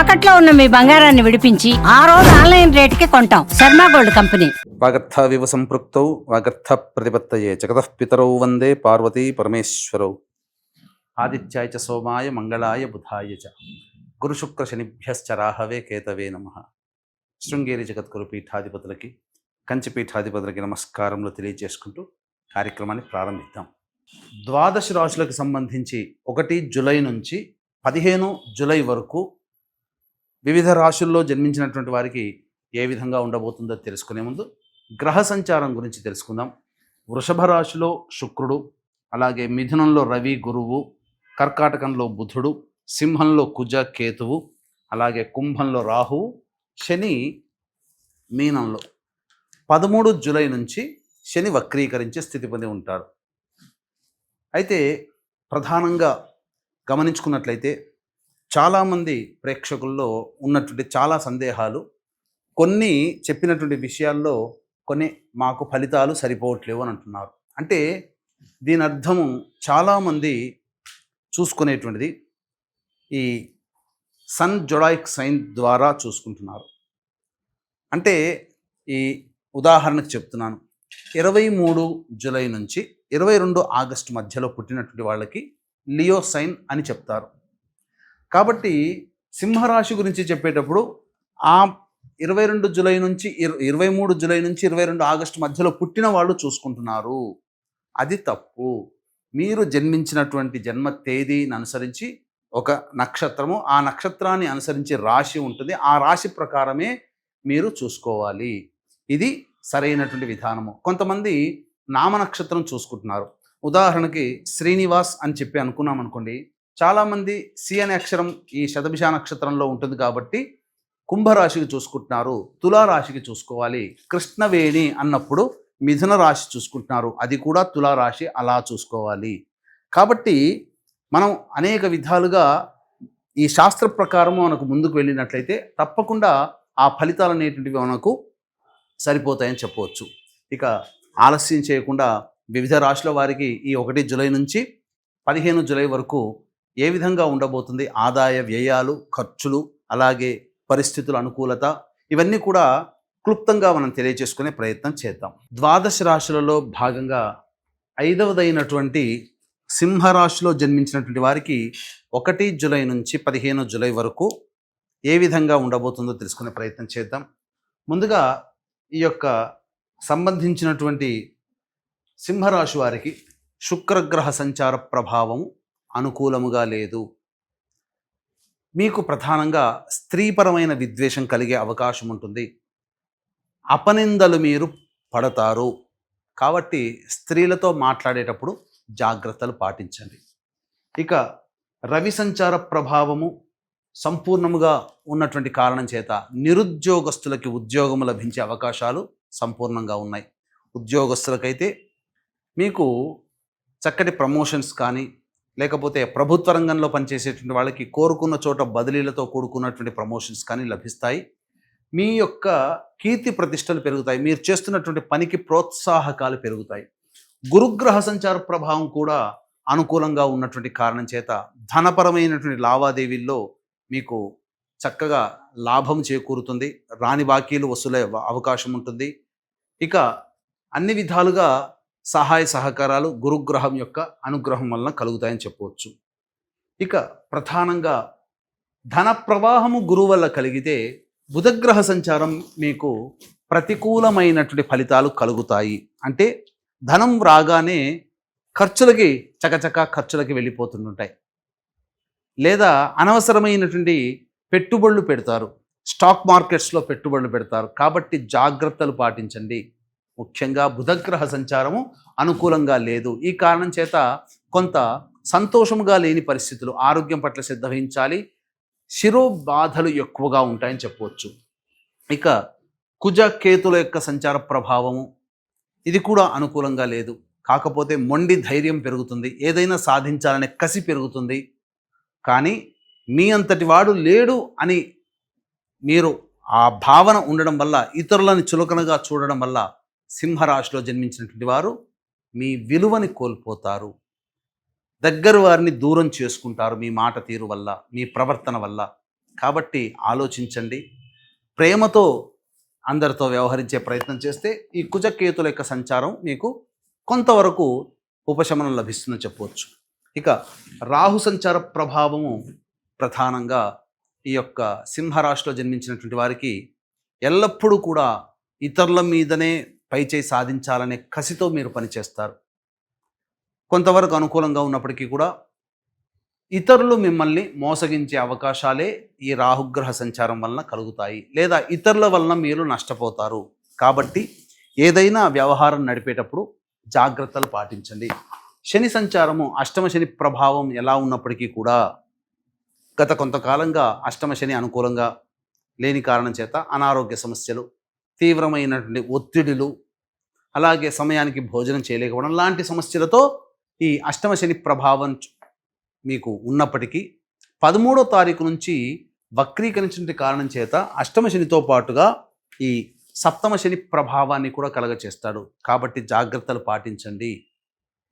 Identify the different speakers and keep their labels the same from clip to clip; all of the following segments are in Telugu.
Speaker 1: తాకట్లో ఉన్న మీ బంగారాన్ని విడిపించి ఆ రోజు ఆన్లైన్ రేటుకి కొంటాం. Sharma gold company.
Speaker 2: వాగర్థవివ సంపృక్తౌ వాగర్థ ప్రతిపత్తయే జగతః పితరౌ వందే పార్వతీ పరమేశ్వరౌ. ఆదిత్యాయ చ సోమాయ మంగళాయ బుధాయ చ. గురుశుక్ర శనిభ్యశ్చ రాహవే కేతవే నమ. శృంగేరి జగద్గురు పీఠాధిపతులకి కంచి పీఠాధిపతులకి నమస్కారములు తెలియజేసుకుంటూ కార్యక్రమాన్ని ప్రారంభిద్దాం. ద్వాదశ రాశులకు సంబంధించి ఒకటి జులై నుంచి పదిహేను జులై వరకు వివిధ రాశుల్లో జన్మించినటువంటి వారికి ఏ విధంగా ఉండబోతుందో తెలుసుకునే ముందు గ్రహ సంచారం గురించి తెలుసుకుందాం. వృషభ రాశిలో శుక్రుడు అలాగే మిథునంలో రవి గురువు కర్కాటకంలో బుధుడు సింహంలో కుజ కేతువు అలాగే కుంభంలో రాహువు శని మీనంలో. పదమూడు జూలై నుంచి శని వక్రీకరించే స్థితి పొంది ఉంటారు. అయితే ప్రధానంగా గమనించుకున్నట్లయితే చాలామంది ప్రేక్షకుల్లో ఉన్నటువంటి చాలా సందేహాలు కొన్ని చెప్పినటువంటి విషయాల్లో కొన్ని మాకు ఫలితాలు సరిపోవట్లేవు అని అంటున్నారు. అంటే దీని అర్థము చాలామంది చూసుకునేటువంటిది ఈ సన్ జొడాయిక్ సైన్ ద్వారా చూసుకుంటున్నారు. అంటే ఈ ఉదాహరణకు చెప్తున్నాను. ఇరవై మూడు జూలై నుంచి ఇరవై రెండు ఆగస్టు మధ్యలో పుట్టినటువంటి వాళ్ళకి లియో సైన్ అని చెప్తారు. కాబట్టి సింహరాశి గురించి చెప్పేటప్పుడు ఆ ఇరవై రెండు జులై నుంచి ఇరవై మూడు జులై నుంచి ఇరవై రెండు ఆగస్టు మధ్యలో పుట్టిన వాళ్ళు చూసుకుంటున్నారు. అది తప్పు. మీరు జన్మించినటువంటి జన్మ తేదీని అనుసరించి ఒక నక్షత్రము ఆ నక్షత్రాన్ని అనుసరించి రాశి ఉంటుంది. ఆ రాశి ప్రకారమే మీరు చూసుకోవాలి. ఇది సరైనటువంటి విధానము. కొంతమంది నామ నక్షత్రం చూసుకుంటున్నారు. ఉదాహరణకి శ్రీనివాస్ అని చెప్పి అనుకున్నాం అనుకోండి చాలామంది సి అనే అక్షరం ఈ శతభిష నక్షత్రంలో ఉంటుంది కాబట్టి కుంభరాశికి చూసుకుంటున్నారు తులారాశికి చూసుకోవాలి. కృష్ణవేణి అన్నప్పుడు మిథున రాశి చూసుకుంటున్నారు. అది కూడా తులారాశి అలా చూసుకోవాలి. కాబట్టి మనం అనేక విధాలుగా ఈ శాస్త్ర ప్రకారము మనకు ముందుకు వెళ్ళినట్లయితే తప్పకుండా ఆ ఫలితాలు అనేటువంటివి మనకు సరిపోతాయని చెప్పవచ్చు. ఇక ఆలస్యం చేయకుండా వివిధ రాశుల వారికి ఈ ఒకటి జూలై నుంచి పదిహేను జూలై వరకు ఏ విధంగా ఉండబోతుంది? ఆదాయ వ్యయాలు ఖర్చులు అలాగే పరిస్థితుల అనుకూలత ఇవన్నీ కూడా క్లుప్తంగా మనం తెలియజేసుకునే ప్రయత్నం చేద్దాం. ద్వాదశ రాశులలో భాగంగా ఐదవదైనటువంటి సింహరాశిలో జన్మించినటువంటి వారికి ఒకటి జూలై నుంచి పదిహేను జూలై వరకు ఏ విధంగా ఉండబోతుందో తెలుసుకునే ప్రయత్నం చేద్దాం. ముందుగా ఈ యొక్క సంబంధించినటువంటి సింహరాశి వారికి శుక్రగ్రహ సంచార ప్రభావం అనుకూలముగా లేదు. మీకు ప్రధానంగా స్త్రీపరమైన విద్వేషం కలిగే అవకాశం ఉంటుంది. అపనిందలు మీరు పడతారు. కాబట్టి స్త్రీలతో మాట్లాడేటప్పుడు జాగ్రత్తలు పాటించండి. ఇక రవి సంచార ప్రభావము సంపూర్ణముగా ఉన్నటువంటి కారణం చేత నిరుద్యోగస్తులకి ఉద్యోగం లభించే అవకాశాలు సంపూర్ణంగా ఉన్నాయి. ఉద్యోగస్తులకైతే మీకు చక్కటి ప్రమోషన్స్ కానీ లేకపోతే ప్రభుత్వ రంగంలో పనిచేసేటువంటి వాళ్ళకి కోరుకున్న చోట బదిలీలతో కూడుకున్నటువంటి ప్రమోషన్స్ కానీ లభిస్తాయి. మీ యొక్క కీర్తి ప్రతిష్టలు పెరుగుతాయి. మీరు చేస్తున్నటువంటి పనికి ప్రోత్సాహకాలు పెరుగుతాయి. గురుగ్రహ సంచార ప్రభావం కూడా అనుకూలంగా ఉన్నటువంటి కారణం చేత ధనపరమైనటువంటి లావాదేవీల్లో మీకు చక్కగా లాభం చేకూరుతుంది. రాని బాకీలు వసూలే అవకాశం ఉంటుంది. ఇక అన్ని విధాలుగా సహాయ సహకారాలు గురుగ్రహం యొక్క అనుగ్రహం వలన కలుగుతాయని చెప్పవచ్చు. ఇక ప్రధానంగా ధన ప్రవాహము గురువు వల్ల కలిగితే బుధగ్రహ సంచారం మీకు ప్రతికూలమైనటువంటి ఫలితాలు కలుగుతాయి. అంటే ధనం రాగానే ఖర్చులకి చకచక ఖర్చులకి వెళ్ళిపోతుంటాయి లేదా అనవసరమైనటువంటి పెట్టుబడులు పెడతారు. స్టాక్ మార్కెట్స్లో పెట్టుబడులు పెడతారు. కాబట్టి జాగ్రత్తలు పాటించండి. ముఖ్యంగా బుధగ్రహ సంచారము అనుకూలంగా లేదు. ఈ కారణం చేత కొంత సంతోషముగా లేని పరిస్థితులు ఆరోగ్యం పట్ల శ్రద్ధ వహించాలి. శిరో బాధలు ఎక్కువగా ఉంటాయని చెప్పవచ్చు. ఇక కుజ కేతుల యొక్క సంచార ప్రభావము ఇది కూడా అనుకూలంగా లేదు. కాకపోతే మొండి ధైర్యం పెరుగుతుంది. ఏదైనా సాధించాలనే కసి పెరుగుతుంది. కానీ మీ అంతటి వాడు లేడు అని మీరు ఆ భావన ఉండడం వల్ల ఇతరులను చులకనగా చూడడం వల్ల సింహరాశిలో జన్మించినటువంటి వారు మీ విలువని కోల్పోతారు. దగ్గర వారిని దూరం చేసుకుంటారు మీ మాట తీరు వల్ల మీ ప్రవర్తన వల్ల. కాబట్టి ఆలోచించండి. ప్రేమతో అందరితో వ్యవహరించే ప్రయత్నం చేస్తే ఈ కుజకేతుల యొక్క సంచారం మీకు కొంతవరకు ఉపశమనం లభిస్తుందని చెప్పవచ్చు. ఇక రాహు సంచార ప్రభావము ప్రధానంగా ఈ యొక్క సింహరాశిలో జన్మించినటువంటి వారికి ఎల్లప్పుడూ కూడా ఇతరుల మీదనే పైచేయి సాధించాలనే కసితో మీరు పనిచేస్తారు కొంతవరకు అనుకూలంగా ఉన్నప్పటికీ కూడా ఇతరులు మిమ్మల్ని మోసగించే అవకాశాలే ఈ రాహుగ్రహ సంచారం వలన కలుగుతాయి. లేదా ఇతరుల వలన మీరు నష్టపోతారు. కాబట్టి ఏదైనా వ్యవహారం నడిపేటప్పుడు జాగ్రత్తలు పాటించండి. శని సంచారము అష్టమ శని ప్రభావం ఎలా ఉన్నప్పటికీ కూడా గత కొంతకాలంగా అష్టమ శని అనుకూలంగా లేని కారణం చేత అనారోగ్య సమస్యలు తీవ్రమైనటువంటి ఒత్తిడులు అలాగే సమయానికి భోజనం చేయలేకపోవడం లాంటి సమస్యలతో ఈ అష్టమ శని ప్రభావం మీకు ఉన్నప్పటికీ పదమూడో తారీఖు నుంచి వక్రీకరించిన కారణం చేత అష్టమ శనితో పాటుగా ఈ సప్తమ శని ప్రభావాన్ని కూడా కలగచేస్తాడు. కాబట్టి జాగ్రత్తలు పాటించండి.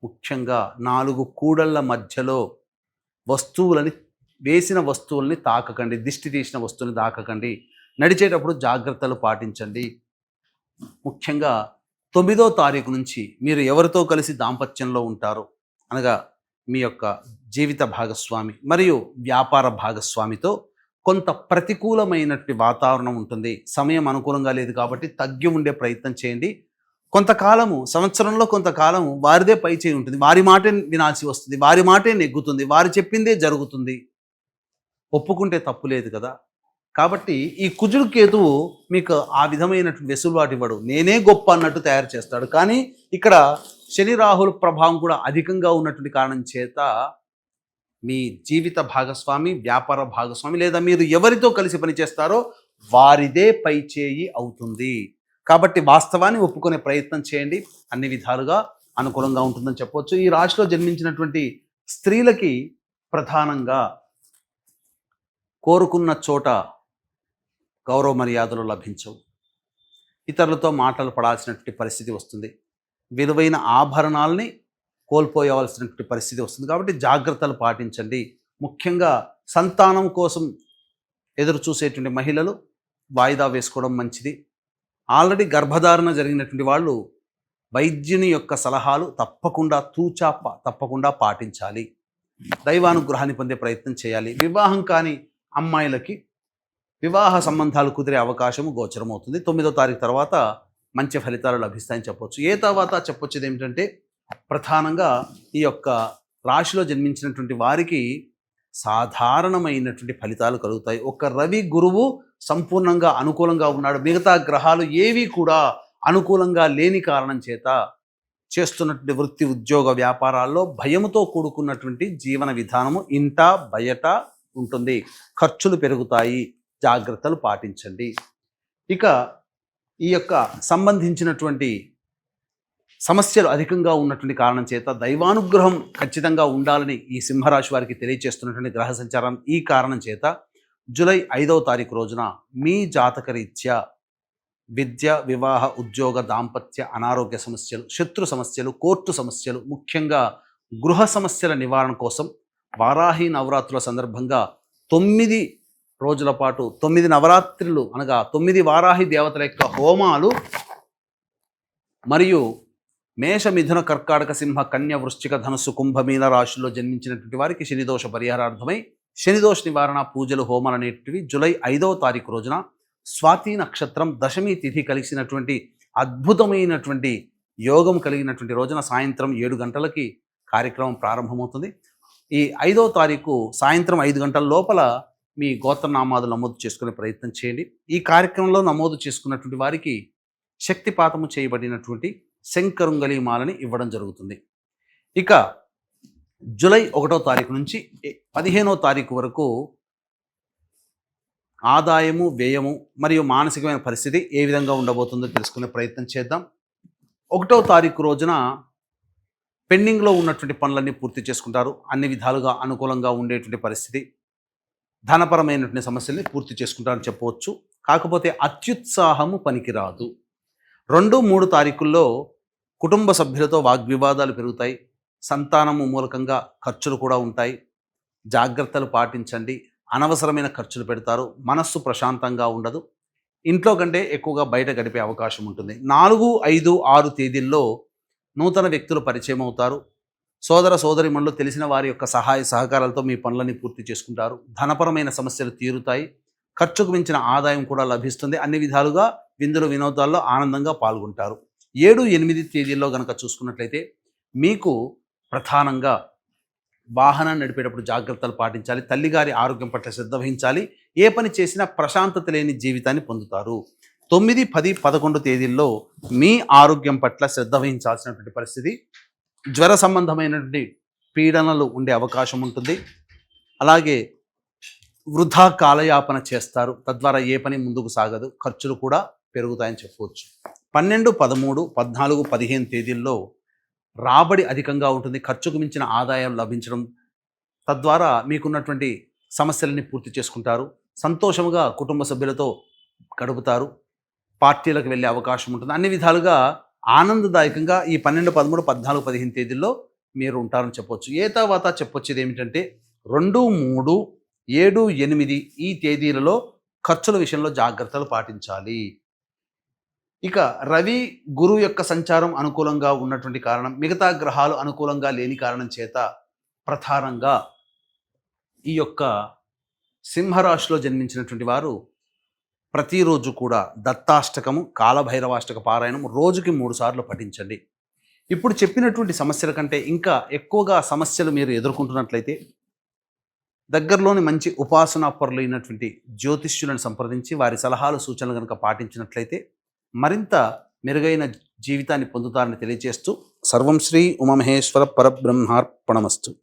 Speaker 2: ముఖ్యంగా నాలుగు కూడళ్ళ మధ్యలో వస్తువులని వేసిన వస్తువుల్ని తాకకండి. దిష్టి తీసిన వస్తువుని తాకకండి. నడిచేటప్పుడు జాగ్రత్తలు పాటించండి. ముఖ్యంగా తొమ్మిదో తారీఖు నుంచి మీరు ఎవరితో కలిసి దాంపత్యంలో ఉంటారో అనగా మీ యొక్క జీవిత భాగస్వామి మరియు వ్యాపార భాగస్వామితో కొంత ప్రతికూలమైనటువంటి వాతావరణం ఉంటుంది. సమయం అనుకూలంగా లేదు కాబట్టి తగ్గి ఉండే ప్రయత్నం చేయండి. కొంతకాలము సంవత్సరంలో కొంతకాలము వారిదే పై చేయి ఉంటుంది. వారి మాటే వినాల్సి వస్తుంది. వారి మాటే నెగ్గుతుంది. వారు చెప్పిందే జరుగుతుంది. ఒప్పుకుంటే తప్పు లేదు కదా. కాబట్టి ఈ కుజుడు కేతువు మీకు ఆ విధమైనటువంటి వెసులుబాటు ఇవ్వడు. నేనే గొప్ప అన్నట్టు తయారు చేస్తాడు. కానీ ఇక్కడ శని రాహుల ప్రభావం కూడా అధికంగా ఉన్నటువంటి కారణం చేత మీ జీవిత భాగస్వామి వ్యాపార భాగస్వామి లేదా మీరు ఎవరితో కలిసి పనిచేస్తారో వారిదే పై చేయి అవుతుంది. కాబట్టి వాస్తవాన్ని ఒప్పుకునే ప్రయత్నం చేయండి. అన్ని విధాలుగా అనుకూలంగా ఉంటుందని చెప్పవచ్చు ఈ రాశిలో జన్మించినటువంటి స్త్రీలకి ప్రధానంగా కోరుకున్న చోట గౌరవ మర్యాదలు లభించవు. ఇతరులతో మాటలు పడాల్సినటువంటి పరిస్థితి వస్తుంది. విలువైన ఆభరణాలని కోల్పోయవలసినటువంటి పరిస్థితి వస్తుంది. కాబట్టి జాగ్రత్తలు పాటించండి. ముఖ్యంగా సంతానం కోసం ఎదురు చూసేటువంటి మహిళలు వాయిదా వేసుకోవడం మంచిది. ఆల్రెడీ గర్భధారణ జరిగినటువంటి వాళ్ళు వైద్యుని యొక్క సలహాలు తప్పకుండా తూచా ప- తప్పకుండా పాటించాలి. దైవానుగ్రహాన్ని పొందే ప్రయత్నం చేయాలి. వివాహం కాని అమ్మాయిలకి వివాహ సంబంధాలు కుదిరే అవకాశము గోచరమవుతుంది. తొమ్మిదో తారీఖు తర్వాత మంచి ఫలితాలు లభిస్తాయని చెప్పొచ్చు. ఏ తర్వాత చెప్పొచ్చేది ఏమిటంటే ప్రధానంగా ఈ యొక్క రాశిలో జన్మించినటువంటి వారికి సాధారణమైనటువంటి ఫలితాలు కలుగుతాయి. ఒక రవి గురువు సంపూర్ణంగా అనుకూలంగా ఉన్నాడు. మిగతా గ్రహాలు ఏవి కూడా అనుకూలంగా లేని కారణం చేత చేస్తున్నటువంటి వృత్తి ఉద్యోగ వ్యాపారాల్లో భయముతో కూడుకున్నటువంటి జీవన విధానము ఇంట బయట ఉంటుంది. ఖర్చులు పెరుగుతాయి. జాగ్రత్తలు పాటించండి. ఇక ఈ యొక్క సంబంధించినటువంటి సమస్యలు అధికంగా ఉన్నటువంటి కారణం చేత దైవానుగ్రహం ఖచ్చితంగా ఉండాలని ఈ సింహరాశి వారికి తెలియజేస్తున్నటువంటి గ్రహ సంచారం ఈ కారణం చేత జూలై ఐదవ తారీఖు రోజున మీ జాతకరీత్యా విద్య వివాహ ఉద్యోగ దాంపత్య అనారోగ్య సమస్యలు శత్రు సమస్యలు కోర్టు సమస్యలు ముఖ్యంగా గృహ సమస్యల నివారణ కోసం వారాహి నవరాత్రుల సందర్భంగా తొమ్మిది రోజుల పాటు తొమ్మిది నవరాత్రులు అనగా తొమ్మిది వారాహి దేవతల యొక్క హోమాలు మరియు మేష మిథున కర్కాటక సింహ కన్య వృశ్చిక ధనుసు కుంభమీన రాశుల్లో జన్మించినటువంటి వారికి శనిదోష పరిహారార్థమై శనిదోష నివారణ పూజలు హోమాలు అనేటివి జూలై ఐదవ తారీఖు రోజున స్వాతి నక్షత్రం దశమి తిథి కలిసినటువంటి అద్భుతమైనటువంటి యోగం కలిగినటువంటి రోజున సాయంత్రం ఏడు గంటలకి కార్యక్రమం ప్రారంభమవుతుంది. ఈ ఐదవ తారీఖు సాయంత్రం ఐదు గంటల లోపల మీ గోత్రనామాలు నమోదు చేసుకునే ప్రయత్నం చేయండి. ఈ కార్యక్రమంలో నమోదు చేసుకున్నటువంటి వారికి శక్తిపాతము చేయబడినటువంటి శంకరుంగలి మాలని ఇవ్వడం జరుగుతుంది. ఇక జూలై ఒకటో తారీఖు నుంచి పదిహేనో తారీఖు వరకు ఆదాయము వ్యయము మరియు మానసికమైన పరిస్థితి ఏ విధంగా ఉండబోతుందో తెలుసుకునే ప్రయత్నం చేద్దాం. ఒకటో తారీఖు రోజున పెండింగ్లో ఉన్నటువంటి పనులన్నీ పూర్తి చేసుకుంటారు. అన్ని విధాలుగా అనుకూలంగా ఉండేటువంటి పరిస్థితి. ధనపరమైనటువంటి సమస్యల్ని పూర్తి చేసుకుంటారని చెప్పవచ్చు. కాకపోతే అత్యుత్సాహము పనికిరాదు. రెండు మూడు తారీఖుల్లో కుటుంబ సభ్యులతో వాగ్వివాదాలు పెరుగుతాయి. సంతానము మూలకంగా ఖర్చులు కూడా ఉంటాయి. జాగ్రత్తలు పాటించండి. అనవసరమైన ఖర్చులు పెడతారు. మనస్సు ప్రశాంతంగా ఉండదు. ఇంట్లో కంటే ఎక్కువగా బయట గడిపే అవకాశం ఉంటుంది. నాలుగు ఐదు ఆరు తేదీల్లో నూతన వ్యక్తులు పరిచయం అవుతారు. సోదర సోదరిమణులు తెలిసిన వారి యొక్క సహాయ సహకారాలతో మీ పనులని పూర్తి చేసుకుంటారు. ధనపరమైన సమస్యలు తీరుతాయి. ఖర్చుకు మించిన ఆదాయం కూడా లభిస్తుంది. అన్ని విధాలుగా విందులు వినోదాల్లో ఆనందంగా పాల్గొంటారు. ఏడు ఎనిమిది తేదీల్లో కనుక చూసుకున్నట్లయితే మీకు ప్రధానంగా వాహనాన్ని నడిపేటప్పుడు జాగ్రత్తలు పాటించాలి. తల్లిగారి ఆరోగ్యం పట్ల శ్రద్ధ వహించాలి. ఏ పని చేసినా ప్రశాంతత లేని జీవితాన్ని పొందుతారు. తొమ్మిది పది పదకొండు తేదీల్లో మీ ఆరోగ్యం పట్ల శ్రద్ధ వహించాల్సినటువంటి పరిస్థితి జ్వర సంబంధమైనటువంటి పీడనలు ఉండే అవకాశం ఉంటుంది. అలాగే వృధా కాలయాపన చేస్తారు. తద్వారా ఏ పని ముందుకు సాగదు. ఖర్చులు కూడా పెరుగుతాయని చెప్పవచ్చు. పన్నెండు పదమూడు పద్నాలుగు పదిహేను తేదీల్లో రాబడి అధికంగా ఉంటుంది. ఖర్చుకు మించిన ఆదాయం లభించడం తద్వారా మీకున్నటువంటి సమస్యలని పూర్తి చేసుకుంటారు. సంతోషముగా కుటుంబ సభ్యులతో గడుపుతారు. పార్టీలకు వెళ్ళే అవకాశం ఉంటుంది. అన్ని విధాలుగా ఆనందదాయకంగా ఈ పన్నెండు పదమూడు పద్నాలుగు పదిహేను తేదీల్లో మీరు ఉంటారని చెప్పొచ్చు. ఏ తర్వాత చెప్పొచ్చేది ఏమిటంటే రెండు మూడు ఏడు ఎనిమిది ఈ తేదీలలో ఖర్చుల విషయంలో జాగ్రత్తలు పాటించాలి. ఇక రవి గురు యొక్క సంచారం అనుకూలంగా ఉన్నటువంటి కారణం మిగతా గ్రహాలు అనుకూలంగా లేని కారణం చేత ప్రధానంగా ఈ యొక్క సింహరాశిలో జన్మించినటువంటి వారు ప్రతిరోజు కూడా దత్తాష్టకము కాలభైరవాష్టక పారాయణం రోజుకి మూడు సార్లు పఠించండి. ఇప్పుడు చెప్పినటువంటి సమస్యల కంటే ఇంకా ఎక్కువగా సమస్యలు మీరు ఎదుర్కొంటున్నట్లయితే దగ్గరలోని మంచి ఉపాసనా పరులైనటువంటి జ్యోతిష్యులను సంప్రదించి వారి సలహాలు సూచనలు కనుక పాటించినట్లయితే మరింత మెరుగైన జీవితాన్ని పొందుతారని తెలియజేస్తూ సర్వం శ్రీ ఉమమహేశ్వర పరబ్రహ్మార్పణమస్తు.